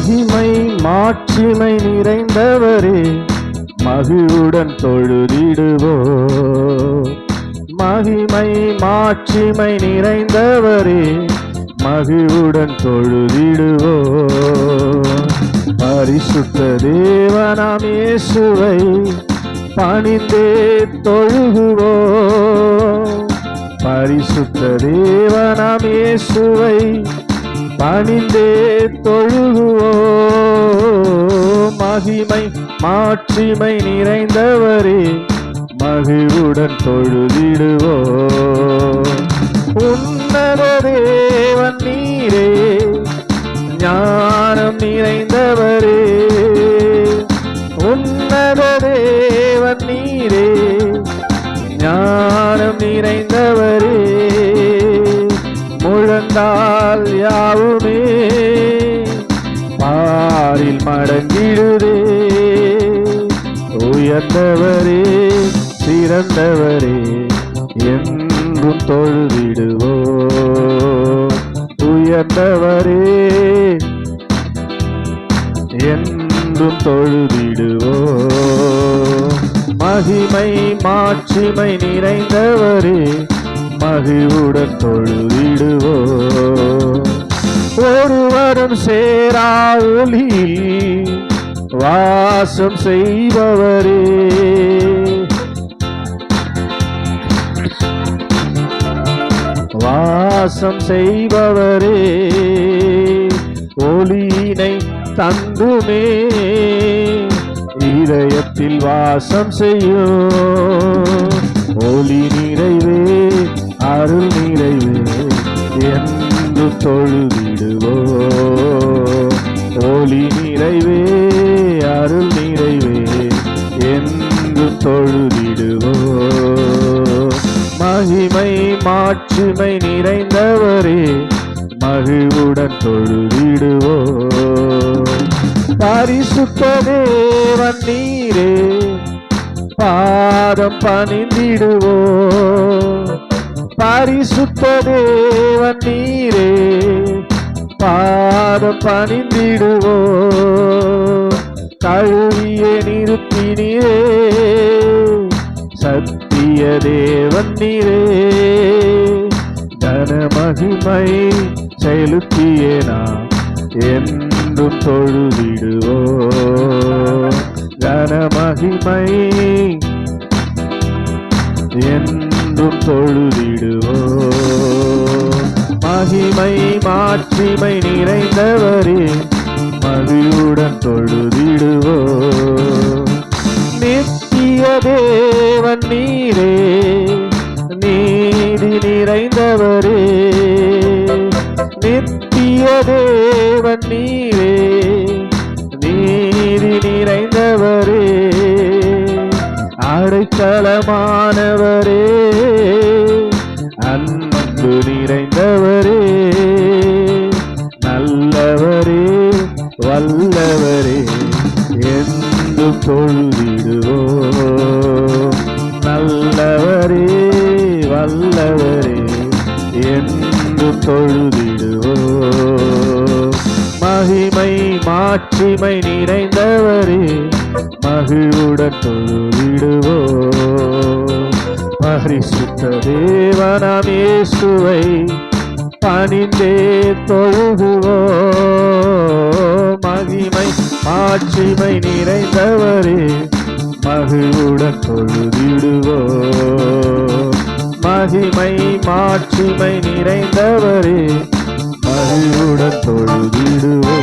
மகிமை மாட்சிமை நிறைந்தவரே மகிழுடன் தொழுதிடுவோ. மகிமை மாட்சிமை நிறைந்தவரே மகிழ்வுடன் தொழுதிடுவோ. பரிசுத்த தேவனாம் இயேசுவை பணிந்தே தொழுகுவோ. பரிசுத்த தேவனாம் இயேசுவை பணிந்தே தொழுகுவோ மகிமை மாட்சிமை நிறைந்தவரே மகிழ்வுடன் தொழுதிடுவோ உன்னத தேவன் நீரே ஞானம் நிறைந்தவரே. உன்னத தேவன் நீரே ஞானம் நிறைந்தவரே. முழந்தால் உயர்ந்தவரே சிறந்தவரே என்றும் தொழுதிடுவோ. உயர்ந்தவரே என்றும் தொழுதிடுவோ. மகிமை மாட்சிமை நிறைந்தவரே மகிழ்வுடன் தொழுதிடுவோ. ஒருவரும் சேரா ஒளியில் வாசம் செய்பவரே. வாசம் செய்பவரே. ஒளியினை தந்துமே இதயத்தில் வாசம் செய்யும் ஒளி நிறைவே அருள் நிறைவே. என்று தொழுதிடுவோ மாட்சிமை நிறைந்தவரே மகிழ்வுடன் தொழுதிடுவோ. பரிசுத்த தேவன் நீரே பாதம் பணிந்திடுவோ. பரிசுத்த தேவன் நீரே பாதம் பணிந்திடுவோ. மகிமை செலுத்தியே நாம் என்றும் தொழுதிடுவோ கனமகிமை என்றும் தொழுதிடுவோ. மகிமை மாட்சிமை நிறைந்தவரே மகிழ்வு தேவன் நீரே. நீதி நிறைந்தவரே. அடைக்கலமானவரே அன்பு நிறைந்தவரே. நல்லவரே வல்லவரே. என்று தொழுதிடுவோ நல்லவரே வல்லவரே. என்று தொழுதிடுவோ மாட்சிமை நிறைந்தவரே மகிழ்வுடன் தொழுவிடுவோ பரிசுத்த தேவனாம் இயேசுவை பணிந்தே தொழுகுவோ. மகிமை மாட்சிமை நிறைந்தவரே மகிழ்வுடன் தொழுதிடுவோ. மகிமை மாட்சிமை நிறைந்தவரே மகிழ்வுடன் தொழுதிடுவோ.